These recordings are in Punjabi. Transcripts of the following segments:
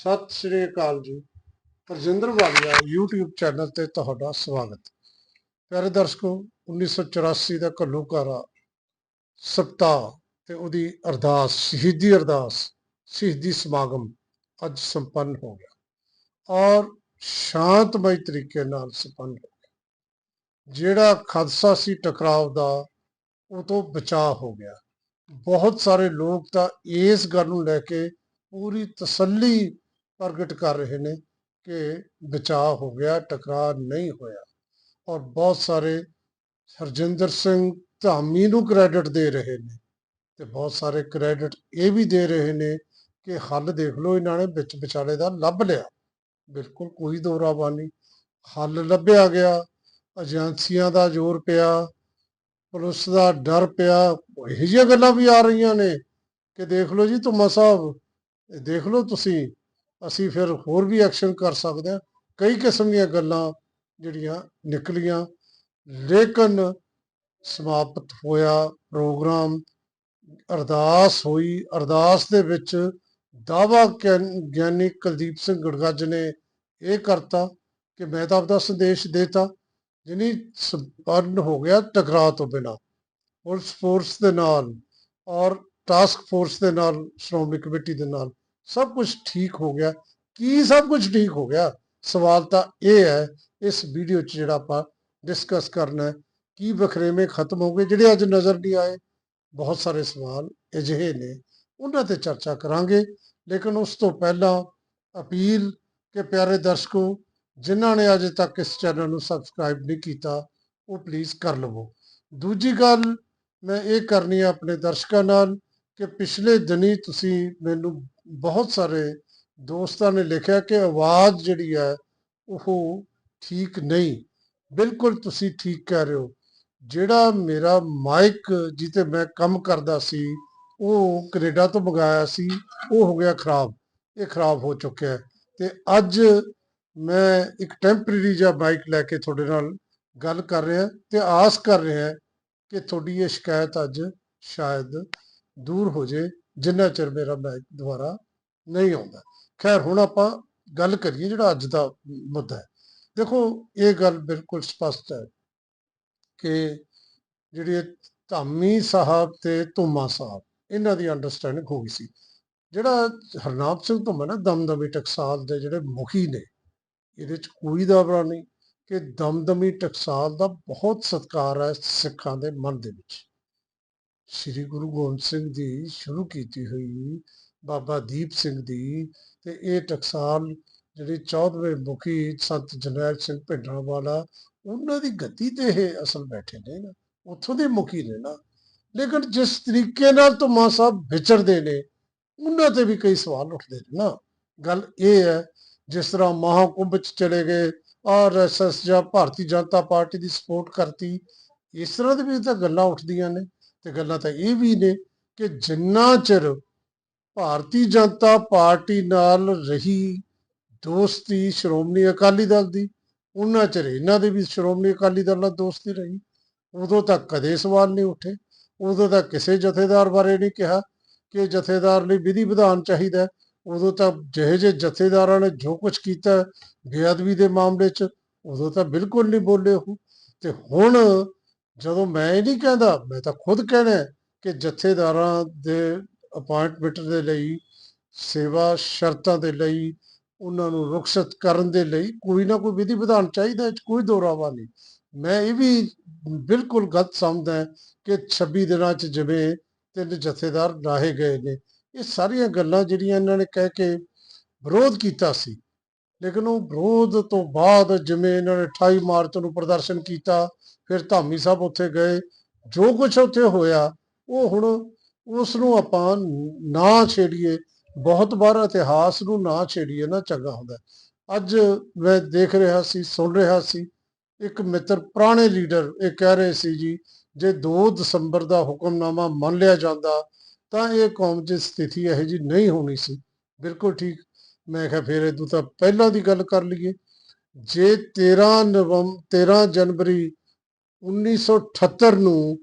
ਸਤਿ ਸ਼੍ਰੀ ਅਕਾਲ ਜੀ। ਪ੍ਰਜਿੰਦਰ ਵਾਲੀਆ YouTube ਚੈਨਲ ਤੇ ਤੁਹਾਡਾ ਸਵਾਗਤ। ਪਿਆਰੇ ਦਰਸ਼ਕੋ 1984 ਦਾ ਘੱਲੂਘਾਰਾ ਸਪਤਾਹ ਤੇ ਉਹਦੀ ਅਰਦਾਸ, ਸ਼ਹੀਦੀ ਅਰਦਾਸ, ਸ਼ਹੀਦੀ ਸਮਾਗਮ ਅੱਜ ਸੰਪੰਨ ਹੋ ਗਿਆ। ਔਰ ਸ਼ਾਂਤਮਈ ਤਰੀਕੇ ਨਾਲ ਸੰਪੰਨ ਹੋ ਗਿਆ। ਜਿਹੜਾ ਖਦਸਾ ਸੀ ਟਕਰਾਵ ਦਾ, ਉਹ ਤੋਂ ਬਚਾਅ ਹੋ ਗਿਆ। ਬਹੁਤ ਸਾਰੇ ਲੋਕ ਤਾਂ ਇਸ ਗੱਲ ਨੂੰ ਲੈ ਕੇ ਪੂਰੀ ਤਸੱਲੀ ਪ੍ਰਗਟ ਕਰ ਰਹੇ ਨੇ ਕਿ ਬਚਾਅ ਹੋ ਗਿਆ, ਟਕਰਾਅ ਨਹੀਂ ਹੋਇਆ। ਔਰ ਬਹੁਤ ਸਾਰੇ ਹਰਜਿੰਦਰ ਸਿੰਘ ਧਾਮੀ ਨੂੰ ਕ੍ਰੈਡਿਟ ਦੇ ਰਹੇ ਨੇ ਤੇ ਬਹੁਤ ਸਾਰੇ ਕ੍ਰੈਡਿਟ ਇਹ ਵੀ ਦੇ ਰਹੇ ਨੇ ਕਿ ਹੱਲ ਦੇਖ ਲਓ, ਇਹਨਾਂ ਨੇ ਵਿੱਚ ਵਿਚਾਲੇ ਦਾ ਲੱਭ ਲਿਆ। ਬਿਲਕੁਲ ਕੋਈ ਦੋਰਾਵਾ ਨਹੀਂ। ਹੱਲ ਲੱਭਿਆ ਗਿਆ, ਏਜੰਸੀਆਂ ਦਾ ਜ਼ੋਰ ਪਿਆ, ਪੁਲਿਸ ਦਾ ਡਰ ਪਿਆ, ਇਹੋ ਜਿਹੀਆਂ ਗੱਲਾਂ ਵੀ ਆ ਰਹੀਆਂ ਨੇ ਕਿ ਦੇਖ ਲਓ ਜੀ, ਧੁੰਮਾ ਸਾਹਿਬ ਦੇਖ ਲਓ ਤੁਸੀਂ ਅਸੀਂ ਫਿਰ ਹੋਰ ਵੀ ਐਕਸ਼ਨ ਕਰ ਸਕਦੇ ਹਾਂ। ਕਈ ਕਿਸਮ ਦੀਆਂ ਗੱਲਾਂ ਜਿਹੜੀਆਂ ਨਿਕਲੀਆਂ। ਲੇਕਿਨ ਸਮਾਪਤ ਹੋਇਆ ਪ੍ਰੋਗਰਾਮ, ਅਰਦਾਸ ਹੋਈ। ਅਰਦਾਸ ਦੇ ਵਿੱਚ ਦਾਵਾ ਗਿਆਨੀ ਕੁਲਦੀਪ ਸਿੰਘ ਗੜਗੱਜ ਨੇ ਇਹ ਕਰਤਾ ਕਿ ਮੈਂ ਤਾਂ ਆਪਦਾ ਸੰਦੇਸ਼ ਦੇਤਾ ਜਿਹਨੀ ਸੰਪੰਨ ਹੋ ਗਿਆ ਟਕਰਾਅ ਤੋਂ ਬਿਨਾ। ਪੁਲਿਸ ਫੋਰਸ ਦੇ ਨਾਲ ਔਰ ਟਾਸਕ ਫੋਰਸ ਦੇ ਨਾਲ, ਸ਼੍ਰੋਮਣੀ ਕਮੇਟੀ ਦੇ ਨਾਲ। ਸਭ ਕੁਝ ਠੀਕ ਹੋ ਗਿਆ। ਕੀ ਸਭ ਕੁਝ ਠੀਕ ਹੋ ਗਿਆ? ਸਵਾਲ ਤਾਂ ਇਹ ਹੈ, ਇਸ ਵੀਡੀਓ 'ਚ ਜਿਹੜਾ ਆਪਾਂ ਡਿਸਕਸ ਕਰਨਾ ਹੈ, ਕੀ ਵਖਰੇਵੇਂ ਖਤਮ ਹੋ ਗਏ, ਜਿਹੜੇ ਅੱਜ ਨਜ਼ਰ ਨਹੀਂ ਆਏ? ਬਹੁਤ ਸਾਰੇ ਸਵਾਲ ਅਜਿਹੇ ਨੇ, ਉਹਨਾਂ ਤੇ ਚਰਚਾ ਕਰਾਂਗੇ। ਲੇਕਿਨ ਉਸ ਤੋਂ ਪਹਿਲਾਂ ਅਪੀਲ ਕਿ ਪਿਆਰੇ ਦਰਸ਼ਕੋ, ਜਿਨ੍ਹਾਂ ਨੇ ਅਜੇ ਤੱਕ ਇਸ ਚੈਨਲ ਨੂੰ ਸਬਸਕ੍ਰਾਈਬ ਨਹੀਂ ਕੀਤਾ, ਉਹ ਪਲੀਜ਼ ਕਰ ਲਵੋ। ਦੂਜੀ ਗੱਲ ਮੈਂ ਇਹ ਕਰਨੀ ਹੈ ਆਪਣੇ ਦਰਸ਼ਕਾਂ ਨਾਲ ਕਿ ਪਿਛਲੇ ਦਿਨੀ ਤੁਸੀਂ ਮੈਨੂੰ ਬਹੁਤ ਸਾਰੇ ਦੋਸਤਾਂ ਨੇ ਲਿਖਿਆ ਕਿ ਆਵਾਜ਼ ਜਿਹੜੀ ਹੈ ਉਹ ਠੀਕ ਨਹੀਂ। ਬਿਲਕੁਲ ਤੁਸੀਂ ਠੀਕ ਕਹਿ ਰਹੇ ਹੋ। ਜਿਹੜਾ ਮੇਰਾ ਮਾਈਕ ਜਿੱਤੇ ਮੈਂ ਕੰਮ ਕਰਦਾ ਸੀ, ਉਹ ਕੈਨੇਡਾ ਤੋਂ ਮੰਗਾਇਆ ਸੀ, ਉਹ ਹੋ ਗਿਆ ਖਰਾਬ, ਇਹ ਖਰਾਬ ਹੋ ਚੁੱਕਿਆ ਤੇ ਅੱਜ ਮੈਂ ਇੱਕ ਟੈਂਪਰੇਰੀ ਜਿਹਾ ਮਾਈਕ ਲੈ ਕੇ ਤੁਹਾਡੇ ਨਾਲ ਗੱਲ ਕਰ ਰਿਹਾ ਤੇ ਆਸ ਕਰ ਰਿਹਾ ਕਿ ਤੁਹਾਡੀ ਇਹ ਸ਼ਿਕਾਇਤ ਅੱਜ ਸ਼ਾਇਦ ਦੂਰ ਹੋ ਜੇ, ਜਿੰਨਾ ਚਿਰ ਮੇਰਾ ਮਾਈਕ ਦੁਬਾਰਾ ਨਹੀਂ ਆਉਂਦਾ। ਖੈਰ, ਹੁਣ ਆਪਾਂ ਗੱਲ ਕਰੀਏ ਜਿਹੜਾ ਅੱਜ ਦਾ ਮੁੱਦਾ ਹੈ। ਦੇਖੋ, ਇਹ ਗੱਲ ਬਿਲਕੁਲ ਸਪਸ਼ਟ ਹੈ ਕਿ ਜਿਹੜੀ ਧਾਮੀ ਸਾਹਿਬ ਤੇ ਧੁਮਾ ਸਾਹਿਬ, ਇਹਨਾਂ ਦੀ ਅੰਡਰਸਟੈਂਡਿੰਗ ਹੋ ਗਈ ਸੀ। ਜਿਹੜਾ ਹਰਨਾਮ ਸਿੰਘ ਧੁਮਾ ਨਾ, ਦਮਦਮੀ ਟਕਸਾਲ ਦੇ ਜਿਹੜੇ ਮੁਖੀ ਨੇ, ਇਹਦੇ ਚ ਕੋਈ ਦਾਵਰਾ ਨਹੀਂ ਕਿ ਦਮਦਮੀ ਟਕਸਾਲ ਦਾ ਬਹੁਤ ਸਤਿਕਾਰ ਹੈ ਸਿੱਖਾਂ ਦੇ ਮਨ ਦੇ ਵਿੱਚ। ਸ੍ਰੀ ਗੁਰੂ ਗੋਬਿੰਦ ਸਿੰਘ ਦੀ ਸ਼ੁਰੂ ਕੀਤੀ ਹੋਈ, ਬਾਬਾ ਦੀਪ ਸਿੰਘ ਦੀ ਤੇ ਇਹ ਟਕਸਾਲ ਜਿਹੜੀ 14ਵੇਂ ਮੁਖੀ ਸੰਤ ਜਰਨੈਲ ਸਿੰਘ ਭਿੰਡਰਾਂ ਵਾਲਾ ਉਹਨਾਂ ਦੀ ਗੱਦੀ ਤੇ ਇਹ ਅਸਲ ਬੈਠੇ ਨੇ ਨਾ, ਉੱਥੋਂ ਦੇ ਮੁਖੀ ਨੇ ਨਾ। ਲੇਕਿਨ ਜਿਸ ਤਰੀਕੇ ਨਾਲ ਧੁਮਾ ਸਾਹਿਬ ਵਿਚਰਦੇ ਨੇ, ਉਹਨਾਂ ਤੇ ਵੀ ਕਈ ਸਵਾਲ ਉੱਠਦੇ ਨੇ ਨਾ। ਗੱਲ ਇਹ ਹੈ, ਜਿਸ ਤਰ੍ਹਾਂ ਮਹਾਕੁੰਭ ਚ ਚਲੇ ਗਏ ਆਰਐਸਐਸ ਜਾਂ ਭਾਰਤੀ ਜਨਤਾ ਪਾਰਟੀ ਦੀ ਸਪੋਰਟ ਕਰਤੀ, ਇਸ ਤਰ੍ਹਾਂ ਦੇ ਵੀ ਤਾਂ ਗੱਲਾਂ ਉੱਠਦੀਆਂ ਨੇ। ਤੇ ਗੱਲਾਂ ਤਾਂ ਇਹ ਵੀ ਨੇ ਕਿ ਜਿੰਨਾ ਚਿਰ ਭਾਰਤੀ ਜਨਤਾ ਪਾਰਟੀ ਨਾਲ ਰਹੀ ਦੋਸਤੀ ਸ਼੍ਰੋਮਣੀ ਅਕਾਲੀ ਦਲ ਦੀ, ਉਹਨਾਂ ਚਿਰ ਇਹਨਾਂ ਦੇ ਵੀ ਸ਼੍ਰੋਮਣੀ ਅਕਾਲੀ ਦਲ ਨਾਲ ਦੋਸਤੀ ਰਹੀ। ਉਦੋਂ ਤੱਕ ਕਦੇ ਸਵਾਲ ਨਹੀਂ ਉੱਠੇ। ਉਦੋਂ ਤੱਕ ਕਿਸੇ ਜਥੇਦਾਰ ਬਾਰੇ ਨਹੀਂ ਕਿਹਾ ਕਿ ਜਥੇਦਾਰ ਲਈ ਵਿਧੀ ਵਿਧਾਨ ਚਾਹੀਦਾ। ਉਦੋਂ ਤਾਂ ਜਿਹੇ ਜਿਹੇ ਜਥੇਦਾਰਾਂ ਨੇ ਜੋ ਕੁਝ ਕੀਤਾ ਬੇਅਦਬੀ ਦੇ ਮਾਮਲੇ 'ਚ, ਉਦੋਂ ਤਾਂ ਬਿਲਕੁਲ ਨਹੀਂ ਬੋਲੇ ਉਹ। ਤੇ ਹੁਣ ਜਦੋਂ ਮੈਂ ਇਹ ਨਹੀਂ ਕਹਿੰਦਾ, ਮੈਂ ਤਾਂ ਖੁਦ ਕਹਿਣਾ ਕਿ ਜਥੇਦਾਰਾਂ ਦੇ ਅਪਾਇੰਟਮੈਂਟ ਦੇ ਲਈ, ਸੇਵਾ ਸ਼ਰਤਾਂ ਦੇ ਲਈ, ਉਹਨਾਂ ਨੂੰ ਰੁਖਸਤ ਕਰਨ ਦੇ ਲਈ ਕੋਈ ਨਾ ਕੋਈ ਵਿਧੀ ਵਿਧਾਨ ਚਾਹੀਦਾ ਇਹ ਕੋਈ ਦੋਰਾਵਾ ਨਹੀਂ। ਮੈਂ ਇਹ ਵੀ ਬਿਲਕੁਲ ਗਲਤ ਸਮਝਦਾ ਕਿ 26 ਦਿਨਾਂ 'ਚ ਜਿਵੇਂ ਤਿੰਨ ਜਥੇਦਾਰ ਲਾਹੇ ਗਏ ਨੇ, ਇਹ ਸਾਰੀਆਂ ਗੱਲਾਂ ਜਿਹੜੀਆਂ ਇਹਨਾਂ ਨੇ ਕਹਿ ਕੇ ਵਿਰੋਧ ਕੀਤਾ ਸੀ। ਲੇਕਿਨ ਉਹ ਵਿਰੋਧ ਤੋਂ ਬਾਅਦ ਜਿਵੇਂ ਇਹਨਾਂ ਨੇ 28 ਮਾਰਚ ਨੂੰ ਪ੍ਰਦਰਸ਼ਨ ਕੀਤਾ ਫਿਰ ਧਾਮੀ ਸਾਹਿਬ ਉੱਥੇ ਗਏ। ਜੋ ਕੁਝ ਉੱਥੇ ਹੋਇਆ, ਉਹ ਹੁਣ ਉਸ ਨੂੰ ਆਪਾਂ ਨਾ ਛੇੜੀਏ। ਬਹੁਤ ਵਾਰ ਇਤਿਹਾਸ ਨੂੰ ਨਾ ਛੇੜੀਏ, ਨਾ ਚੰਗਾ ਹੁੰਦਾ। ਅੱਜ ਮੈਂ ਦੇਖ ਰਿਹਾ ਸੀ, ਸੁਣ ਰਿਹਾ ਸੀ, ਇੱਕ ਮਿੱਤਰ, ਪੁਰਾਣੇ ਲੀਡਰ ਇਹ ਕਹਿ ਰਹੇ ਸੀ ਜੀ, ਜੇ 2 ਦਸੰਬਰ ਦਾ ਹੁਕਮਨਾਮਾ ਮੰਨ ਲਿਆ ਜਾਂਦਾ, ਤਾਂ ਇਹ ਕੌਮ 'ਚ ਸਥਿਤੀ ਇਹੋ ਜੀ ਨਹੀਂ ਹੋਣੀ ਸੀ। ਬਿਲਕੁਲ ਠੀਕ। ਮੈਂ ਕਿਹਾ ਫਿਰ ਇਹ ਤਾਂ ਪਹਿਲਾਂ ਦੀ ਗੱਲ ਕਰ ਲਈਏ। ਜੇ 13 ਨਵੰਬਰ 13 ਜਨਵਰੀ 1978 ਨੂੰ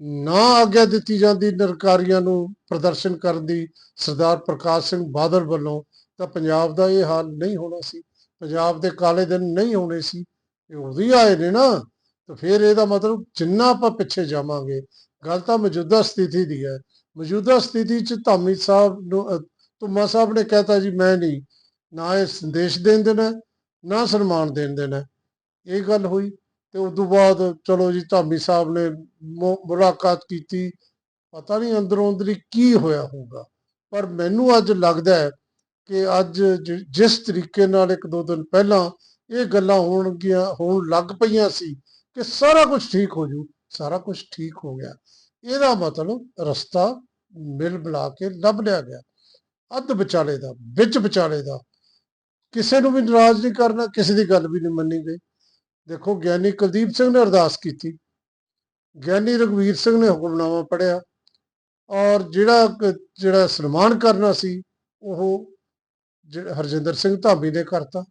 ਨਾ ਆਗਿਆ ਦਿੱਤੀ ਜਾਂਦੀ ਨਿਰਕਾਰੀਆਂ ਨੂੰ ਪ੍ਰਦਰਸ਼ਨ ਕਰਨ ਦੀ ਸਰਦਾਰ ਪ੍ਰਕਾਸ਼ ਸਿੰਘ ਬਾਦਲ ਵੱਲੋਂ ਤਾਂ ਪੰਜਾਬ ਦਾ ਇਹ ਹਾਲ ਨਹੀਂ ਹੋਣਾ ਸੀ। ਪੰਜਾਬ ਦੇ ਕਾਲੇ ਦਿਨ ਨਹੀਂ ਹੋਣੇ ਸੀ ਇਹ ਉਦੋਂ ਹੀ ਆਏ ਨੇ ਨਾ। ਤਾਂ ਫਿਰ ਇਹਦਾ ਮਤਲਬ ਜਿੰਨਾ ਆਪਾਂ ਪਿੱਛੇ ਜਾਵਾਂਗੇ ਗੱਲ ਤਾਂ ਮੌਜੂਦਾ ਸਥਿਤੀ ਦੀ ਹੈ। ਮੌਜੂਦਾ ਸਥਿਤੀ 'ਚ ਧਾਮੀ ਸਾਹਿਬ ਨੂੰ ਅ, ਧੁੰਮਾ ਸਾਹਿਬ ਨੇ ਕਹਿਤਾ ਜੀ ਮੈਂ ਨਹੀਂ ਨਾ ਇਹ ਸੰਦੇਸ਼ ਦੇਣ ਦੇਣਾ ਨਾ ਸਨਮਾਨ ਦੇਣ ਦੇਣਾ। ਇਹ ਗੱਲ ਹੋਈ। ਤੇ ਉਸ ਤੋਂ ਬਾਅਦ ਚਲੋ ਜੀ ਧਾਮੀ ਸਾਹਿਬ ਨੇ ਮੁਲਾਕਾਤ ਕੀਤੀ। ਪਤਾ ਨਹੀਂ ਅੰਦਰੋਂ ਅੰਦਰੀ ਕੀ ਹੋਇਆ ਹੋਊਗਾ। ਪਰ ਮੈਨੂੰ ਅੱਜ ਲੱਗਦਾ ਹੈ ਕਿ ਅੱਜ ਜਿ- ਜਿਸ ਤਰੀਕੇ ਨਾਲ ਇੱਕ ਦੋ ਦਿਨ ਪਹਿਲਾਂ ਇਹ ਗੱਲਾਂ ਹੋਣਗੀਆਂ, ਹੋਣ ਲੱਗ ਪਈਆਂ ਸੀ ਕਿ ਸਾਰਾ ਕੁਝ ਠੀਕ ਹੋ ਜੂ, ਸਾਰਾ ਕੁਝ ਠੀਕ ਹੋ ਗਿਆ। ਇਹਦਾ ਮਤਲਬ ਰਸਤਾ ਮਿਲ ਬੁਲਾ ਕੇ ਲੱਭ ਲਿਆ ਗਿਆ। ਅੱਧ ਵਿਚਾਲੇ ਦਾ, ਵਿੱਚ ਵਿਚਾਲੇ ਦਾ। ਕਿਸੇ ਨੂੰ ਵੀ ਨਾਰਾਜ਼ ਨਹੀਂ ਕਰਨਾ, ਕਿਸੇ ਦੀ ਗੱਲ ਵੀ ਨਹੀਂ ਮੰਨੀ ਗਈ। ਦੇਖੋ ਗਿਆਨੀ ਕੁਲਦੀਪ ਸਿੰਘ ਨੇ ਅਰਦਾਸ ਕੀਤੀ। ਗਿਆਨੀ ਰਘਵੀਰ ਸਿੰਘ ਨੇ ਹੁਕਮਨਾਮਾ ਪੜਿਆ ਔਰ ਜਿਹੜਾ ਜਿਹੜਾ ਸਨਮਾਨ ਕਰਨਾ ਸੀ, ਉਹ ਹਰਜਿੰਦਰ ਸਿੰਘ ਧਾਮੀ ਨੇ ਕਰਤਾ।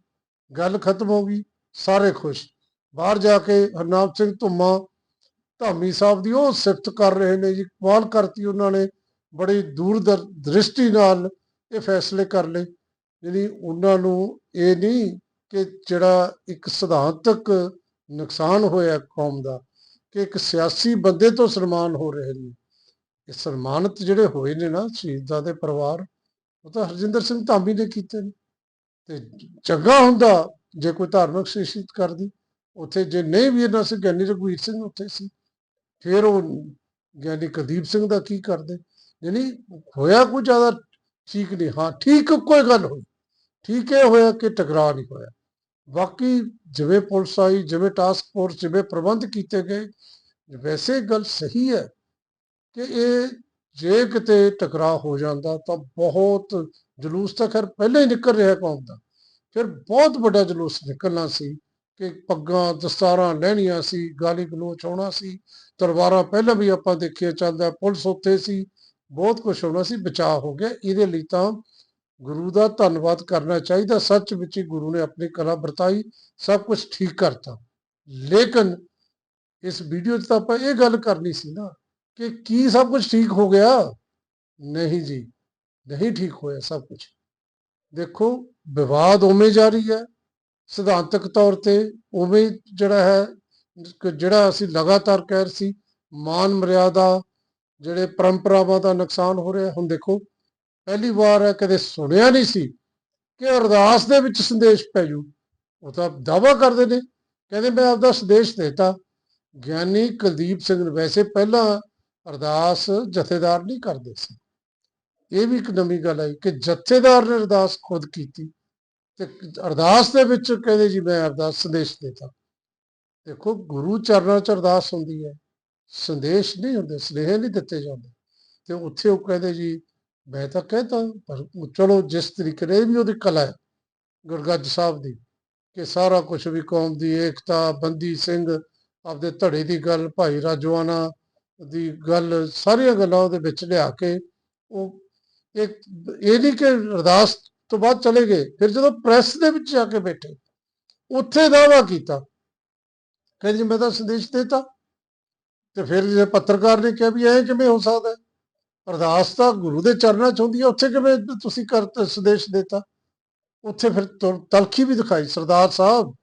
ਗੱਲ ਖਤਮ ਹੋ ਗਈ, ਸਾਰੇ ਖੁਸ਼। ਬਾਹਰ ਜਾ ਕੇ ਹਰਨਾਮ ਸਿੰਘ ਧੁੰਮਾ ਧਾਮੀ ਸਾਹਿਬ ਦੀ ਉਹ ਸਿਫਤ ਕਰ ਰਹੇ ਨੇ ਜੀ, ਕਮਾਲ ਕਰਤੀ ਉਹਨਾਂ ਨੇ, ਬੜੀ ਦੂਰ ਦਰ- ਦ੍ਰਿਸ਼ਟੀ ਨਾਲ ਇਹ ਫੈਸਲੇ ਕਰ ਲਏ। ਜਿਹੜੀ ਉਹਨਾਂ ਨੂੰ ਇਹ ਨਹੀਂ ਕਿ ਜਿਹੜਾ ਇੱਕ ਸਿਧਾਂਤਕ ਨੁਕਸਾਨ ਹੋਇਆ ਕੌਮ ਦਾ ਕਿ ਇੱਕ ਸਿਆਸੀ ਬੰਦੇ ਤੋਂ ਸਨਮਾਨ ਹੋ ਰਹੇ ਨੇ। ਇਹ ਸਨਮਾਨਿਤ ਜਿਹੜੇ ਹੋਏ ਨੇ ਨਾ ਸ਼ਹੀਦਾਂ ਦੇ ਪਰਿਵਾਰ, ਉਹ ਤਾਂ ਹਰਜਿੰਦਰ ਸਿੰਘ ਧਾਮੀ ਨੇ ਕੀਤੇ ਨੇ। ਤੇ ਚੰਗਾ ਹੁੰਦਾ ਜੇ ਕੋਈ ਧਾਰਮਿਕ ਸ਼ਿਸ਼ਿਤ ਕਰਦੀ। ਉੱਥੇ ਜੇ ਨਹੀਂ ਵੀ ਇਹਨਾਂ ਸੀ, ਗਿਆਨੀ ਰਘਵੀਰ ਸਿੰਘ ਉੱਥੇ ਸੀ। ਫਿਰ ਉਹ ਗਿਆਨੀ ਕੁਲਦੀਪ ਸਿੰਘ ਦਾ ਕੀ ਕਰਦੇ? ਯਾਨੀ ਹੋਇਆ ਕੋਈ ਜ਼ਿਆਦਾ ਠੀਕ ਨਹੀਂ। ਹਾਂ, ਠੀਕ ਕੋਈ ਗੱਲ ਹੋਈ। ਠੀਕ ਇਹ ਹੋਇਆ ਕਿ ਟਕਰਾਅ ਨਹੀਂ ਹੋਇਆ। ਬਾਕੀ ਜਿਵੇਂ ਪੁਲਿਸ ਆਈ, ਜਿਵੇਂ ਟਾਸਕ ਫੋਰਸ ਜਿਵੇਂ ਪ੍ਰਬੰਧ ਕੀਤੇ ਗਏ, ਵੈਸੇ ਗੱਲ ਸਹੀ ਹੈ ਕਿ ਇਹ ਜੇ ਕਿਤੇ ਟਕਰਾਅ ਹੋ ਜਾਂਦਾ ਤਾਂ ਬਹੁਤ ਜਲੂਸ ਤਾਂ ਖੈਰ ਪਹਿਲਾਂ ਹੀ ਨਿਕਲ ਰਿਹਾ ਕੌਮ ਦਾ। ਫਿਰ ਬਹੁਤ ਵੱਡਾ ਜਲੂਸ ਨਿਕਲਣਾ ਸੀ ਕਿ ਪੱਗਾਂ, ਦਸਤਾਰਾਂ ਲੈਣੀਆਂ ਸੀ, ਗਾਲੀ ਗਲੋਚ ਹੋਣਾ ਸੀ, ਤਲਵਾਰਾਂ ਪਹਿਲਾਂ ਵੀ ਆਪਾਂ ਦੇਖਿਆ ਚੱਲਦਾ, ਪੁਲਿਸ ਉੱਥੇ ਸੀ, ਬਹੁਤ ਕੁਝ ਹੋਣਾ ਸੀ, ਬਚਾਅ ਹੋ ਗਿਆ। ਇਹਦੇ ਲਈ ਤਾਂ ਗੁਰੂ ਦਾ ਧੰਨਵਾਦ ਕਰਨਾ ਚਾਹੀਦਾ। ਸੱਚ ਵਿੱਚ ਹੀ ਗੁਰੂ ਨੇ ਆਪਣੀ ਕਲਾ ਵਰਤਾਈ, ਸਭ ਕੁਝ ਠੀਕ ਕਰਤਾ। ਲੇਕਿਨ ਇਸ ਵੀਡੀਓ 'ਚ ਤਾਂ ਆਪਾਂ ਇਹ ਗੱਲ ਕਰਨੀ ਸੀ ਨਾ ਕਿ ਕੀ ਸਭ ਕੁਝ ਠੀਕ ਹੋ ਗਿਆ? ਨਹੀਂ ਜੀ, ਨਹੀਂ ਠੀਕ ਹੋਇਆ ਸਭ ਕੁਝ ਦੇਖੋ, ਵਿਵਾਦ ਉਵੇਂ ਜਾਰੀ ਹੈ। ਸਿਧਾਂਤਕ ਤੌਰ ਤੇ ਉਵੇਂ ਜਿਹੜਾ ਹੈ ਜਿਹੜਾ ਅਸੀਂ ਲਗਾਤਾਰ ਕਹਿ ਰਹੇ ਸੀ, ਮਾਨ ਮਰਿਆਦਾ, ਜਿਹੜੇ ਪਰੰਪਰਾਵਾਂ ਦਾ ਨੁਕਸਾਨ ਹੋ ਰਿਹਾ। ਹੁਣ ਦੇਖੋ ਪਹਿਲੀ ਵਾਰ ਹੈ ਕਦੇ ਸੁਣਿਆ ਨਹੀਂ ਸੀ ਕਿ ਅਰਦਾਸ ਦੇ ਵਿੱਚ ਸੰਦੇਸ਼ ਪੈ ਜੂ। ਉਹ ਤਾਂ ਦਾਵਾ ਕਰਦੇ ਨੇ। ਕਹਿੰਦੇ, ਮੈਂ ਆਪਦਾ ਸੰਦੇਸ਼ ਦੇਤਾ। ਗਿਆਨੀ ਕੁਲਦੀਪ ਸਿੰਘ ਨੇ ਵੈਸੇ ਪਹਿਲਾਂ ਅਰਦਾਸ ਜਥੇਦਾਰ ਨਹੀਂ ਕਰਦੇ ਸੀ। ਇਹ ਵੀ ਇੱਕ ਨਵੀਂ ਗੱਲ ਹੈ ਕਿ ਜਥੇਦਾਰ ਨੇ ਅਰਦਾਸ ਖੁਦ ਕੀਤੀ ਤੇ ਅਰਦਾਸ ਦੇ ਵਿੱਚ ਕਹਿੰਦੇ, ਜੀ, ਮੈਂ ਅਰਦਾਸ ਸੰਦੇਸ਼ ਦੇਤਾ। ਦੇਖੋ, ਗੁਰੂ ਚਰਨਾਂ 'ਚ ਅਰਦਾਸ ਹੁੰਦੀ ਹੈ। ਸੰਦੇਸ਼ ਨਹੀਂ ਹੁੰਦੇ, ਸਨੇਹ ਨਹੀਂ ਦਿੱਤੇ ਜਾਂਦੇ। ਤੇ ਉੱਥੇ ਉਹ ਕਹਿੰਦੇ, ਜੀ ਮੈਂ ਤਾਂ ਕਹਿੰਦਾ, ਪਰ ਚਲੋ ਜਿਸ ਤਰੀਕੇ ਨਾਲ, ਇਹ ਵੀ ਉਹਦੀ ਕਲਾ ਹੈ, ਗੁਰਗੱਜ ਸਾਹਿਬ ਦੀ, ਕਿ ਸਾਰਾ ਕੁਝ ਵੀ ਕੌਮ ਦੀ ਏਕਤਾ, ਬੰਦੀ ਸਿੰਘ, ਆਪਦੇ ਧੜੇ ਦੀ ਗੱਲ, ਭਾਈ ਰਾਜਵਾਨਾ ਦੀ ਗੱਲ, ਸਾਰੀਆਂ ਗੱਲਾਂ ਉਹਦੇ ਵਿੱਚ ਲਿਆ ਕੇ ਉਹ ਇੱਕ, ਇਹ ਨਹੀਂ ਕਿ ਅਰਦਾਸ ਤੋਂ ਬਾਅਦ ਚਲੇ ਗਏ, ਫਿਰ ਜਦੋਂ ਪ੍ਰੈਸ ਦੇ ਵਿੱਚ ਜਾ ਕੇ ਬੈਠੇ, ਉੱਥੇ ਦਾਵਾ ਕੀਤਾ। ਕਹਿੰਦੇ ਜੀ ਮੈਂ ਤਾਂ ਸੰਦੇਸ਼ ਦਿੱਤਾ। ਤੇ ਫਿਰ ਜੇ ਪੱਤਰਕਾਰ ਨੇ ਕਿਹਾ ਵੀ ਇਹ ਕਿਵੇਂ ਹੋ ਸਕਦਾ ਅਰਦਾਸ ਤਾਂ ਗੁਰੂ ਦੇ ਚਰਨਾਂ 'ਚ ਹੁੰਦੀ ਹੈ। ਉੱਥੇ ਕਿਵੇਂ ਤੁਸੀਂ ਕਰ ਸੰਦੇਸ਼ ਦਿੱਤਾ? ਉੱਥੇ ਫਿਰ ਤਲਖੀ ਵੀ ਦਿਖਾਈ। ਸਰਦਾਰ ਸਾਹਿਬ,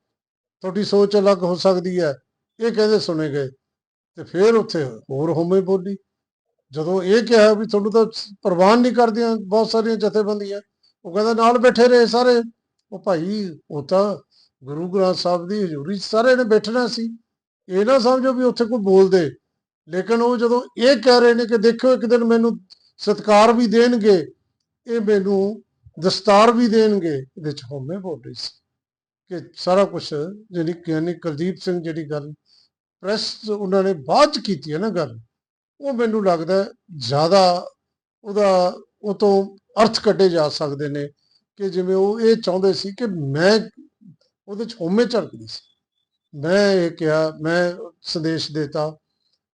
ਤੁਹਾਡੀ ਸੋਚ ਅਲੱਗ ਹੋ ਸਕਦੀ ਹੈ। ਇਹ ਕਹਿੰਦੇ ਸੁਣੇ ਗਏ। ਤੇ ਫਿਰ ਉੱਥੇ ਹੋਰ ਹੋਮੇ ਬੋਲੀ। ਜਦੋਂ ਇਹ ਕਿਹਾ ਵੀ ਤੁਹਾਨੂੰ ਤਾਂ ਪ੍ਰਵਾਨ ਨਹੀਂ ਕਰਦੀਆਂ ਬਹੁਤ ਸਾਰੀਆਂ ਜਥੇਬੰਦੀਆਂ। ਉਹ ਕਹਿੰਦਾ, ਨਾਲ ਬੈਠੇ ਰਹੇ ਸਾਰੇ। ਉਹ ਭਾਈ, ਉਹ ਤਾਂ ਗੁਰੂ ਗ੍ਰੰਥ ਸਾਹਿਬ ਦੀ ਹਜ਼ੂਰੀ 'ਚ ਸਾਰੇ ਨੇ ਬੈਠਣਾ ਸੀ। ਇਹ ਨਾ ਸਮਝੋ ਵੀ ਉੱਥੇ ਕੋਈ ਬੋਲਦੇ। ਲੇਕਿਨ ਉਹ ਜਦੋਂ ਇਹ ਕਹਿ ਰਹੇ ਨੇ ਕਿ ਦੇਖੋ ਇੱਕ ਦਿਨ ਮੈਨੂੰ ਸਤਕਾਰ ਵੀ ਦੇਣਗੇ, ਇਹ ਮੈਨੂੰ ਦਸਤਾਰ ਵੀ ਦੇਣਗੇ, ਇਹਦੇ ਚ ਹੋਮੇ ਬੋਲ ਸੀ ਕਿ ਸਾਰਾ ਕੁਝ ਜਿਹੜੀ ਗਿਆਨੀ ਕੁਲਦੀਪ ਸਿੰਘ ਜਿਹੜੀ ਗੱਲ ਪ੍ਰੈਸ ਉਹਨਾਂ ਨੇ ਬਾਅਦ ਚ ਕੀਤੀ ਹੈ ਨਾ ਗੱਲ, ਉਹ ਮੈਨੂੰ ਲੱਗਦਾ ਜ਼ਿਆਦਾ ਉਹਦਾ ਉਹ ਤੋਂ ਅਰਥ ਕੱਢੇ ਜਾ ਸਕਦੇ ਨੇ ਕਿ ਜਿਵੇਂ ਉਹ ਇਹ ਚਾਹੁੰਦੇ ਸੀ ਕਿ ਮੈਂ ਉਹਦੇ ਚ ਹੋਮੇ ਝਲਕਦੀ ਸੀ। ਮੈਂ ਇਹ ਕਿਹਾ, ਮੈਂ ਸੰਦੇਸ਼ ਦੇਤਾ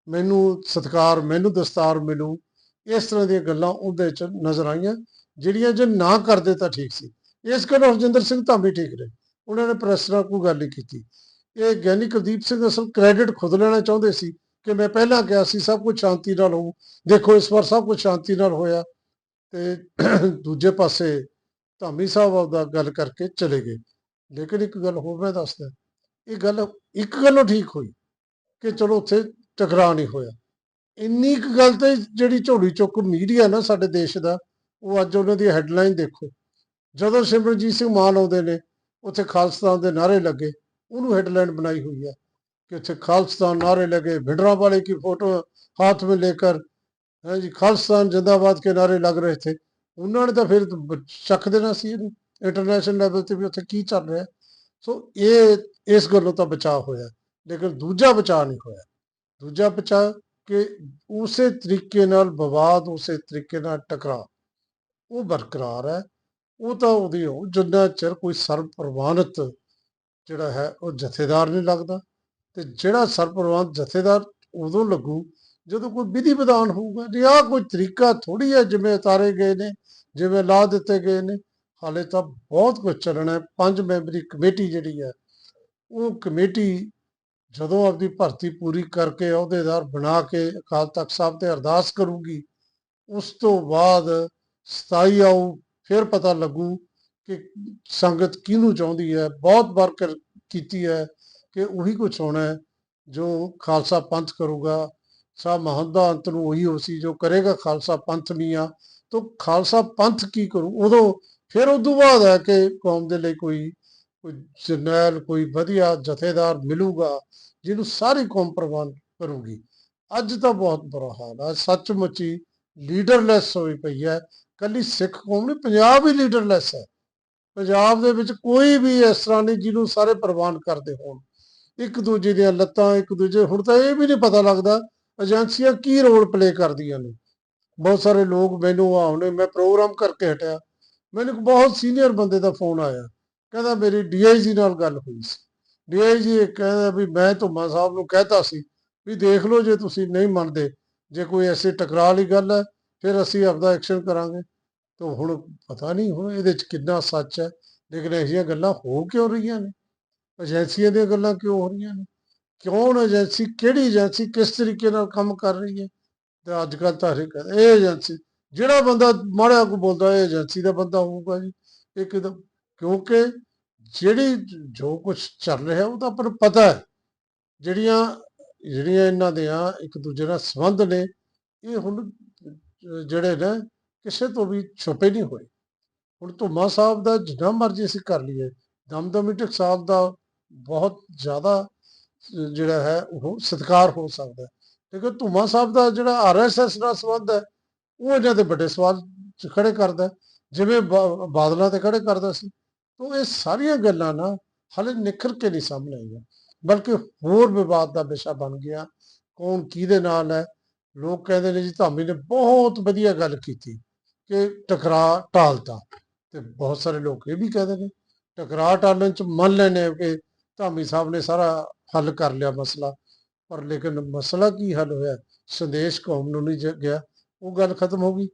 ਮੈਨੂੰ ਸਤਕਾਰ, ਮੈਨੂੰ ਦਸਤਾਰ ਮਿਲੂ। ਇਸ ਤਰ੍ਹਾਂ ਦੀਆਂ ਗੱਲਾਂ ਉਹਦੇ ਚ ਨਜ਼ਰ ਆਈਆਂ, ਜਿਹੜੀਆਂ ਜੇ ਨਾ ਕਰਦੇ ਤਾਂ ਠੀਕ ਸੀ। ਇਸ ਗੱਲ ਹਰਜਿੰਦਰ ਸਿੰਘ ਧਾਮੀ ਠੀਕ ਰਹੇ। ਉਹਨਾਂ ਨੇ ਪ੍ਰੈਸ ਨਾਲ ਕੋਈ ਗੱਲ ਨਹੀਂ ਕੀਤੀ। ਇਹ ਗਿਆਨੀ ਕੁਲਦੀਪ ਸਿੰਘ ਅਸਲ ਕ੍ਰੈਡਿਟ ਖੁਦ ਲੈਣਾ ਚਾਹੁੰਦੇ ਸੀ ਕਿ ਮੈਂ ਪਹਿਲਾਂ ਕਿਹਾ ਸੀ, ਸਭ ਕੁਝ ਸ਼ਾਂਤੀ ਨਾਲ ਹੋਊ। ਦੇਖੋ, ਇਸ ਵਾਰ ਸਭ ਕੁਝ ਸ਼ਾਂਤੀ ਨਾਲ ਹੋਇਆ। ਤੇ ਦੂਜੇ ਪਾਸੇ ਧਾਮੀ ਸਾਹਿਬ ਆਪਦਾ ਗੱਲ ਕਰਕੇ ਚਲੇ ਗਏ। ਲੇਕਿਨ ਇੱਕ ਗੱਲ ਹੋਰ ਮੈਂ ਦੱਸਦਾ। ਇਹ ਗੱਲ ਇੱਕ ਗੱਲੋਂ ਠੀਕ ਹੋਈ ਕਿ ਚਲੋ ਉੱਥੇ ਟਕਰਾਅ ਨਹੀਂ ਹੋਇਆ ਇੰਨੀ ਕੁ ਗੱਲ ਤੇ ਜਿਹੜੀ ਝੋਲੀ ਚੁੱਕ ਮੀਡੀਆ ਨਾ ਸਾਡੇ ਦੇਸ਼ ਦਾ ਉਹ ਅੱਜ ਉਹਨਾਂ ਦੀ ਹੈਡਲਾਈਨ ਦੇਖੋ ਜਦੋਂ ਸਿਮਰਨਜੀਤ ਸਿੰਘ ਮਾਨ ਆਉਂਦੇ ਨੇ ਉੱਥੇ ਖਾਲਸਤਾਨ ਦੇ ਨਾਰੇ ਲੱਗੇ ਉਹਨੂੰ ਹੈਡਲਾਈਨ ਬਣਾਈ हुई है कि ਉੱਥੇ ਖਾਲਸਤਾਨ नारे लगे भिंडरा वाले की फोटो हाथ में लेकर है जी खालिस्तान जिंदाबाद के नारे लग रहे थे ਉਹਨਾਂ ਨੇ ਤਾਂ ਫਿਰ ਚੱਕ ਦੇਣਾ ਸੀ ਇਹਨੂੰ ਇੰਟਰਨੈਸ਼ਨਲ ਲੈਵਲ ਤੇ ਵੀ ਉੱਥੇ ਕੀ ਚੱਲ ਰਿਹਾ ਸੋ ਇਹ ਇਸ ਗੱਲੋਂ ਤਾਂ ਬਚਾਅ ਹੋਇਆ ਲੇਕਿਨ ਦੂਜਾ ਬਚਾਅ ਨਹੀਂ ਹੋਇਆ ਦੂਜਾ ਬਚਾਅ ਕਿ ਉਸੇ ਤਰੀਕੇ ਨਾਲ ਵਿਵਾਦ ਉਸੇ ਤਰੀਕੇ ਨਾਲ ਟਕਰਾਅ, ਉਹ ਬਰਕਰਾਰ ਹੈ। ਉਹ ਤਾਂ ਉਹਦੀ ਹੋ ਜਿੰਨਾ ਚਿਰ ਕੋਈ ਸਰਬ ਪ੍ਰਵਾਨਿਤ ਜਿਹੜਾ ਹੈ, ਉਹ ਜਥੇਦਾਰ ਨਹੀਂ ਲੱਗਦਾ ਤੇ ਜਿਹੜਾ ਸਰਬ ਪ੍ਰਵਾਨਿਤ ਜਥੇਦਾਰ ਉਦੋਂ ਲੱਗੂ ਜਦੋਂ ਕੋਈ ਵਿਧੀ ਵਿਧਾਨ ਹੋਊਗਾ ਜੇ ਆਹ ਕੋਈ ਤਰੀਕਾ ਥੋੜੀ ਹੈ, ਜਿਵੇਂ ਉਤਾਰੇ ਗਏ ਨੇ, ਜਿਵੇਂ ਲਾ ਦਿੱਤੇ ਗਏ ਨੇ, ਹਾਲੇ ਤਾਂ ਬਹੁਤ ਕੁਝ ਚੱਲਣਾ ਹੈ। ਪੰਜ ਮੈਂਬਰੀ ਕਮੇਟੀ ਜਿਹੜੀ ਹੈ, ਉਹ ਕਮੇਟੀ ਜਦੋਂ ਆਪਦੀ ਭਰਤੀ ਪੂਰੀ ਕਰਕੇ ਅਹੁਦੇਦਾਰ ਬਣਾ ਕੇ ਅਕਾਲ ਤਖਤ ਸਾਹਿਬ ਤੇ ਅਰਦਾਸ ਕਰੂਗੀ, ਉਸ ਤੋਂ ਬਾਅਦ 27 ਆਊ, ਫਿਰ ਪਤਾ ਲੱਗੂ ਕਿ ਸੰਗਤ ਕਿਹਨੂੰ ਚਾਹੁੰਦੀ ਹੈ। ਬਹੁਤ ਵਾਰ ਕੀਤੀ ਹੈ ਕਿ ਉਹੀ ਕੁਝ ਹੋਣਾ ਜੋ ਖਾਲਸਾ ਪੰਥ ਕਰੂਗਾ। ਸਾ ਮਹੰਦਾ ਅੰਤ ਨੂੰ ਉਹੀ ਹੋਸੀ ਜੋ ਕਰੇਗਾ ਖਾਲਸਾ ਪੰਥ ਨਹੀਂ ਆ। ਤਾਂ ਖਾਲਸਾ ਪੰਥ ਕੀ ਕਰੂ? ਉਦੋਂ ਫਿਰ ਉਦੋਂ ਬਾਅਦ ਹੈ ਕਿ ਕੌਮ ਦੇ ਲਈ ਕੋਈ ਕੋਈ ਜਰਨੈਲ, ਕੋਈ ਵਧੀਆ ਜਥੇਦਾਰ ਮਿਲੂਗਾ, ਜਿਹਨੂੰ ਸਾਰੀ ਕੌਮ ਪ੍ਰਵਾਨ ਕਰੂਗੀ। ਅੱਜ ਤਾਂ ਬਹੁਤ ਬੁਰਾ ਹਾਲ ਆ। ਸੱਚਮੁੱਚ ਹੀ ਲੀਡਰਲੈਸ ਹੋਈ ਪਈ ਹੈ। ਕੱਲੀ ਸਿੱਖ ਕੌਮ ਨਹੀਂ, ਪੰਜਾਬ ਹੀ ਲੀਡਰਲੈਸ ਹੈ। ਪੰਜਾਬ ਦੇ ਵਿੱਚ ਕੋਈ ਵੀ ਇਸ ਤਰ੍ਹਾਂ ਨਹੀਂ ਜਿਹਨੂੰ ਸਾਰੇ ਪ੍ਰਵਾਨ ਕਰਦੇ ਹੋਣ। ਇੱਕ ਦੂਜੇ ਦੀਆਂ ਲੱਤਾਂ, ਇੱਕ ਦੂਜੇ, ਹੁਣ ਤਾਂ ਇਹ ਵੀ ਨਹੀਂ ਪਤਾ ਲੱਗਦਾ ਏਜੰਸੀਆਂ ਕੀ ਰੋਲ ਪਲੇ ਕਰਦੀਆਂ ਨੇ। ਬਹੁਤ ਸਾਰੇ ਲੋਕ ਮੈਨੂੰ ਆਉਣੇ, ਮੈਂ ਪ੍ਰੋਗਰਾਮ ਕਰਕੇ ਹਟਿਆ। ਮੈਨੂੰ ਇੱਕ ਬਹੁਤ ਸੀਨੀਅਰ ਬੰਦੇ ਦਾ ਫੋਨ ਆਇਆ। ਕਹਿੰਦਾ ਮੇਰੀ ਡੀਆਈਜੀ ਨਾਲ ਗੱਲ ਹੋਈ ਸੀ। ਡੀਆਈਜੀ ਕਹਿੰਦਾ ਵੀ ਮੈਂ ਧੁੰਮਾ ਸਾਹਿਬ ਨੂੰ ਕਹਿਤਾ ਸੀ ਵੀ ਦੇਖ ਲਓ ਜੇ ਤੁਸੀਂ ਨਹੀਂ ਮੰਨਦੇ, ਜੇ ਕੋਈ ਐਸੀ ਟਕਰਾਅ ਵਾਲੀ ਗੱਲ ਹੈ, ਫਿਰ ਅਸੀਂ ਆਪਦਾ ਐਕਸ਼ਨ ਕਰਾਂਗੇ। ਤਾਂ ਹੁਣ ਪਤਾ ਨਹੀਂ ਹੁਣ ਇਹਦੇ ਚ ਕਿੰਨਾ ਸੱਚ ਹੈ, ਲੇਕਿਨ ਅਜਿਹੀਆਂ ਗੱਲਾਂ ਹੋ ਕਿਉਂ ਰਹੀਆਂ ਨੇ? ਏਜੰਸੀਆਂ ਦੀਆਂ ਗੱਲਾਂ ਕਿਉਂ ਹੋ ਰਹੀਆਂ ਨੇ? ਕਿਉਂ ਏਜੰਸੀ, ਕਿਹੜੀ ਏਜੰਸੀ ਕਿਸ ਤਰੀਕੇ ਨਾਲ ਕੰਮ ਕਰ ਰਹੀ ਹੈ? ਤੇ ਅੱਜ ਕੱਲ ਤਾਂ ਇਹ ਏਜੰਸੀ, ਜਿਹੜਾ ਬੰਦਾ ਮਾੜਾ ਕੋ ਬੋਲਦਾ, ਇਹ ਏਜੰਸੀ ਦਾ ਬੰਦਾ ਹੋਊਗਾ ਜੀ। ਇੱਕਦਮ ਕਿਉਂਕਿ ਜਿਹੜੀ ਜੋ ਕੁਝ ਚੱਲ ਰਿਹਾ ਉਹਦਾ ਪਰ ਪਤਾ ਹੈ। ਜਿਹੜੀਆਂ ਜਿਹੜੀਆਂ ਇਹਨਾਂ ਦੇ ਆ ਇੱਕ ਦੂਜੇ ਨਾਲ ਸੰਬੰਧ ਨੇ, ਇਹ ਹੁਣ ਜਿਹੜੇ ਨੇ, ਕਿਸੇ ਤੋਂ ਵੀ ਛੁਪੇ ਨਹੀਂ ਹੋਏ। ਹੁਣ ਧੁੰਮਾ ਸਾਹਿਬ ਦਾ ਜਿੰਨਾ ਮਰਜ਼ੀ ਅਸੀਂ ਕਰ ਲਈਏ, ਦਮਦਮੀ ਸਾਹਿਬ ਦਾ ਬਹੁਤ ਜ਼ਿਆਦਾ, ਜਿਹੜਾ ਹੈ, ਉਹ ਸਤਿਕਾਰ ਹੋ ਸਕਦਾ ਲੇਕਿਨ ਧੁੰਮਾ ਸਾਹਿਬ ਦਾ ਜਿਹੜਾ ਆਰਐਸਐਸ ਨਾਲ ਸੰਬੰਧ ਹੈ, ਉਹ ਇਹਨਾਂ ਦੇ ਵੱਡੇ ਸਵਾਲ ਚ ਖੜੇ ਕਰਦਾ ਜਿਵੇਂ ਬਾਦਲਾਂ ਤੇ ਖੜੇ ਕਰਦਾ ਸੀ। ਤਾਂ ਇਹ ਸਾਰੀਆਂ ਗੱਲਾਂ ਨਾ ਹਾਲੇ ਨਿਖਰ ਕੇ ਨਹੀਂ ਸਾਹਮਣੇ ਆਈਆਂ, ਬਲਕਿ ਹੋਰ ਵਿਵਾਦ ਦਾ ਵਿਸ਼ਾ ਬਣ ਗਿਆ। ਕੌਣ ਕਿਹਦੇ ਨਾਲ ਹੈ? ਲੋਕ ਕਹਿੰਦੇ ਨੇ ਜੀ ਧਾਮੀ ਨੇ ਬਹੁਤ ਵਧੀਆ ਗੱਲ ਕੀਤੀ ਕਿ ਟਕਰਾਅ ਟਾਲਤਾ। ਤੇ ਬਹੁਤ ਸਾਰੇ ਲੋਕ ਇਹ ਵੀ ਕਹਿੰਦੇ ਨੇ ਟਕਰਾਅ ਟਾਲਣ ਚ ਮੰਨ ਲੈਣੇ ਕਿ ਧਾਮੀ ਸਾਹਿਬ ਨੇ ਸਾਰਾ ਹੱਲ ਕਰ ਲਿਆ ਮਸਲਾ। ਪਰ ਲੇਕਿਨ ਮਸਲਾ ਕੀ ਹੱਲ ਹੋਇਆ? ਸੰਦੇਸ਼ ਕੌਮ ਨੂੰ ਨਹੀਂ ਜ- ਗਿਆ। ਉਹ ਗੱਲ ਖਤਮ ਹੋ ਗਈ।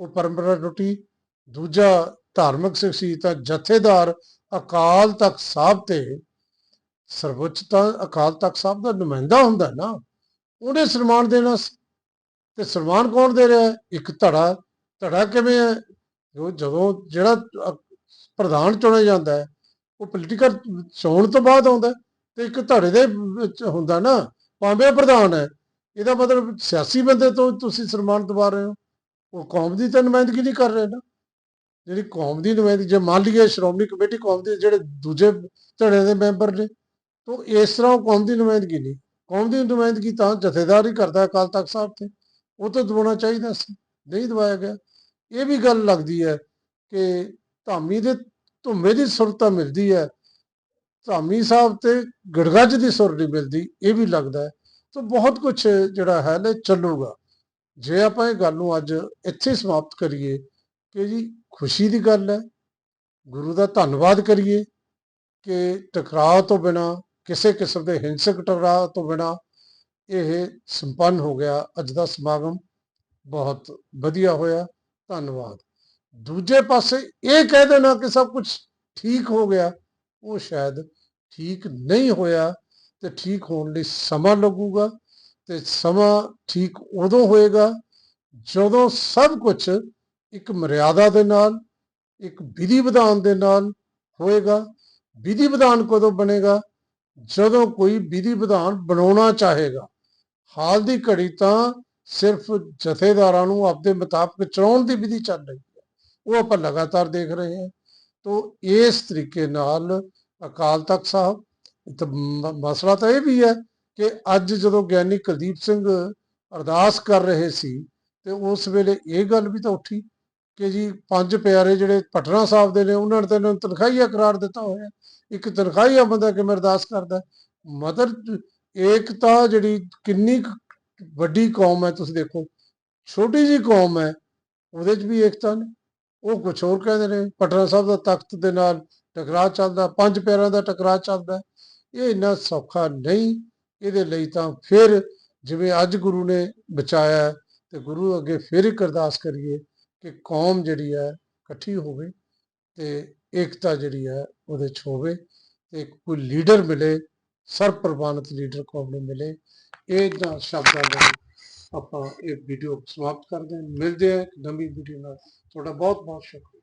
ਉਹ ਪਰੰਪਰਾ ਟੁੱਟੀ ਦੂਜਾ ਧਾਰਮਿਕ ਸ਼ਖਸੀਅਤਾਂ ਜਥੇਦਾਰ ਅਕਾਲ ਤਖਤ ਸਾਹਿਬ ਤੇ ਸਰਵਉੱਚ ਤਾਂ ਅਕਾਲ ਤਖਤ ਸਾਹਿਬ ਦਾ ਨੁਮਾਇੰਦਾ ਹੁੰਦਾ ਨਾ, ਉਹਨੇ ਸਨਮਾਨ ਦੇਣਾ ਸੀ। ਤੇ ਸਨਮਾਨ ਕੌਣ ਦੇ ਰਿਹਾ? ਇੱਕ ਧੜਾ ਧੜਾ ਕਿਵੇਂ ਹੈ? ਜੋ ਜਦੋਂ ਜਿਹੜਾ ਪ੍ਰਧਾਨ ਚੁਣਿਆ ਜਾਂਦਾ ਹੈ, ਉਹ ਪੋਲੀਟੀਕਲ ਚੋਣ ਤੋਂ ਬਾਅਦ ਆਉਂਦਾ ਤੇ ਇੱਕ ਧੜੇ ਦੇ ਵਿੱਚ ਹੁੰਦਾ ਨਾ, ਭਾਵੇਂ ਪ੍ਰਧਾਨ ਹੈ, ਇਹਦਾ ਮਤਲਬ ਸਿਆਸੀ ਬੰਦੇ ਤੋਂ ਤੁਸੀਂ ਸਨਮਾਨ ਦਵਾ ਰਹੇ ਹੋ। ਉਹ ਕੌਮ ਦੀ ਤਾਂ ਨੁਮਾਇੰਦਗੀ ਨਹੀਂ ਕਰ ਰਹੇ ਨਾ। ਜਿਹੜੀ ਕੌਮ ਦੀ ਨੁਮਾਇੰਦਗੀ, ਜੇ ਮੰਨ ਲਈਏ ਸ਼੍ਰੋਮਣੀ ਕਮੇਟੀ ਕੌਮ ਦੇ, ਜਿਹੜੇ ਦੂਜੇ ਧੜੇ ਦੇ ਮੈਂਬਰ ਨੇ, ਤਾਂ ਇਸ ਤਰ੍ਹਾਂ ਉਹ ਕੌਮ ਦੀ ਨੁਮਾਇੰਦਗੀ ਨਹੀਂ। ਕੌਮ ਦੀ ਨੁਮਾਇੰਦਗੀ ਤਾਂ ਜਥੇਦਾਰ ਹੀ ਕਰਦਾ ਅਕਾਲ ਤਖਤ ਸਾਹਿਬ ਤੇ। ਉਹ ਤਾਂ ਦਵਾਉਣਾ ਚਾਹੀਦਾ ਸੀ, ਨਹੀਂ ਦਵਾਇਆ ਗਿਆ। ਇਹ ਵੀ ਗੱਲ ਲੱਗਦੀ ਹੈ ਕਿ ਧਾਮੀ ਦੇ ਧੁੰਮੇ ਦੀ ਸੁਰਤਾ ਮਿਲਦੀ ਹੈ। ਧਾਮੀ ਸਾਹਿਬ ਤੇ ਗੜਗੱਜ ਦੀ ਸੁਰ ਨਹੀਂ ਮਿਲਦੀ, ਇਹ ਵੀ ਲੱਗਦਾ ਹੈ। ਤਾਂ ਬਹੁਤ ਕੁਝ ਜਿਹੜਾ ਹੈ ਨਾ ਚੱਲੂਗਾ। ਜੇ ਆਪਾਂ ਇਹ ਗੱਲ ਨੂੰ ਅੱਜ ਇੱਥੇ ਸਮਾਪਤ ਕਰੀਏ ਕਿ ਜੀ ਖੁਸ਼ੀ ਦੀ ਗੱਲ ਹੈ। ਗੁਰੂ ਦਾ ਧੰਨਵਾਦ ਕਰੀਏ ਕਿ ਟਕਰਾਅ ਤੋਂ ਬਿਨਾ, ਕਿਸੇ ਕਿਸਮ ਦੇ ਹਿੰਸਕ ਟਕਰਾਅ ਤੋਂ ਬਿਨਾ ਇਹ ਸੰਪੰਨ ਹੋ ਗਿਆ। ਅੱਜ ਦਾ ਸਮਾਗਮ ਬਹੁਤ ਵਧੀਆ ਹੋਇਆ। ਧੰਨਵਾਦ। ਦੂਜੇ ਪਾਸੇ ਇਹ ਕਹਿ ਦੇਣਾ ਕਿ ਸਭ ਕੁਝ ਠੀਕ ਹੋ ਗਿਆ। ਉਹ ਸ਼ਾਇਦ ਠੀਕ ਨਹੀਂ ਹੋਇਆ ਤੇ ਠੀਕ ਹੋਣ ਲਈ ਸਮਾਂ ਲੱਗੂਗਾ ਤੇ ਸਮਾਂ ਠੀਕ ਉਦੋਂ ਹੋਏਗਾ ਜਦੋਂ ਸਭ ਕੁਝ ਇੱਕ ਮਰਿਆਦਾ ਦੇ ਨਾਲ, ਇੱਕ ਵਿਧੀ ਵਿਧਾਨ ਦੇ ਨਾਲ ਹੋਏਗਾ। ਵਿਧੀ ਵਿਧਾਨ ਕਦੋਂ ਬਣੇਗਾ? ਜਦੋਂ ਕੋਈ ਵਿਧੀ ਵਿਧਾਨ ਬਣਾਉਣਾ ਚਾਹੇਗਾ। ਹਾਲ ਦੀ ਘੜੀ ਤਾਂ ਸਿਰਫ ਜਥੇਦਾਰਾਂ ਨੂੰ ਆਪਦੇ ਮੁਤਾਬਕ ਚਲਾਉਣ ਦੀ ਵਿਧੀ ਚੱਲ ਰਹੀ ਹੈ। ਉਹ ਆਪਾਂ ਲਗਾਤਾਰ ਦੇਖ ਰਹੇ ਹਾਂ। ਤੋਂ ਇਸ ਤਰੀਕੇ ਨਾਲ ਅਕਾਲ ਤਖਤ ਸਾਹਿਬ ਮਸਲਾ ਤਾਂ ਇਹ ਵੀ ਹੈ ਕਿ ਅੱਜ ਜਦੋਂ ਗਿਆਨੀ ਕੁਲਦੀਪ ਸਿੰਘ ਅਰਦਾਸ ਕਰ ਰਹੇ ਸੀ, ਤੇ ਉਸ ਵੇਲੇ ਇਹ ਗੱਲ ਵੀ ਤਾਂ ਉੱਠੀ ਕਿ ਜੀ ਪੰਜ ਪਿਆਰੇ ਜਿਹੜੇ ਪਟਨਾ ਸਾਹਿਬ ਦੇ ਨੇ ਉਹਨਾਂ ਨੇ ਤਾਂ ਇਹਨਾਂ ਨੂੰ ਤਨਖਾਹੀਆ ਕਰਾਰ ਦਿੱਤਾ ਹੋਇਆ। ਇੱਕ ਤਨਖਾਹੀਆ ਬੰਦਾ ਕਿਵੇਂ ਅਰਦਾਸ ਕਰਦਾ? ਹੈ? ਮਤਲਬ ਏਕਤਾ ਜਿਹੜੀ ਕਿੰਨੀ ਕੁ ਵੱਡੀ ਕੌਮ ਹੈ ਤੁਸੀਂ ਦੇਖੋ ਛੋਟੀ ਜੀ ਕੌਮ ਹੈ ਉਹਦੇ 'ਚ ਵੀ ਏਕਤਾ ਨੇ। ਉਹ ਕੁਝ ਹੋਰ ਕਹਿੰਦੇ ਨੇ ਪਟਨਾ ਸਾਹਿਬ ਦਾ ਤਖਤ ਦੇ ਨਾਲ ਟਕਰਾਅ ਚੱਲਦਾ ਪੰਜ ਪਿਆਰਿਆਂ ਦਾ ਟਕਰਾਅ ਚੱਲਦਾ। ਇਹ ਇੰਨਾ ਸੌਖਾ ਨਹੀਂ ਇਹਦੇ ਲਈ ਤਾਂ ਫਿਰ ਜਿਵੇਂ ਅੱਜ ਗੁਰੂ ਨੇ ਬਚਾਇਆ ਹੈ, ਤੇ ਗੁਰੂ ਅੱਗੇ ਫਿਰ ਇੱਕ ਅਰਦਾਸ ਕਰੀਏ ਕਿ ਕੌਮ ਜਿਹੜੀ ਹੈ ਇਕੱਠੀ ਹੋਵੇ ਤੇ ਏਕਤਾ ਜਿਹੜੀ ਹੈ ਉਹਦੇ 'ਚ ਹੋਵੇ ਤੇ ਕੋਈ ਲੀਡਰ ਮਿਲੇ, ਸਰਪ੍ਰਵਾਨਿਤ ਲੀਡਰ ਕੌਮ ਨੂੰ ਮਿਲੇ ਇਹਨਾਂ ਸ਼ਬਦਾਂ ਦੇ ਆਪਾਂ ਇਹ ਵੀਡੀਓ ਸਮਾਪਤ ਕਰਦੇ ਹਾਂ। ਮਿਲਦੇ ਹਾਂ ਇੱਕ ਨਵੀਂ ਵੀਡੀਓ ਨਾਲ। ਤੁਹਾਡਾ ਬਹੁਤ ਬਹੁਤ ਸ਼ੁਕਰੀਆ।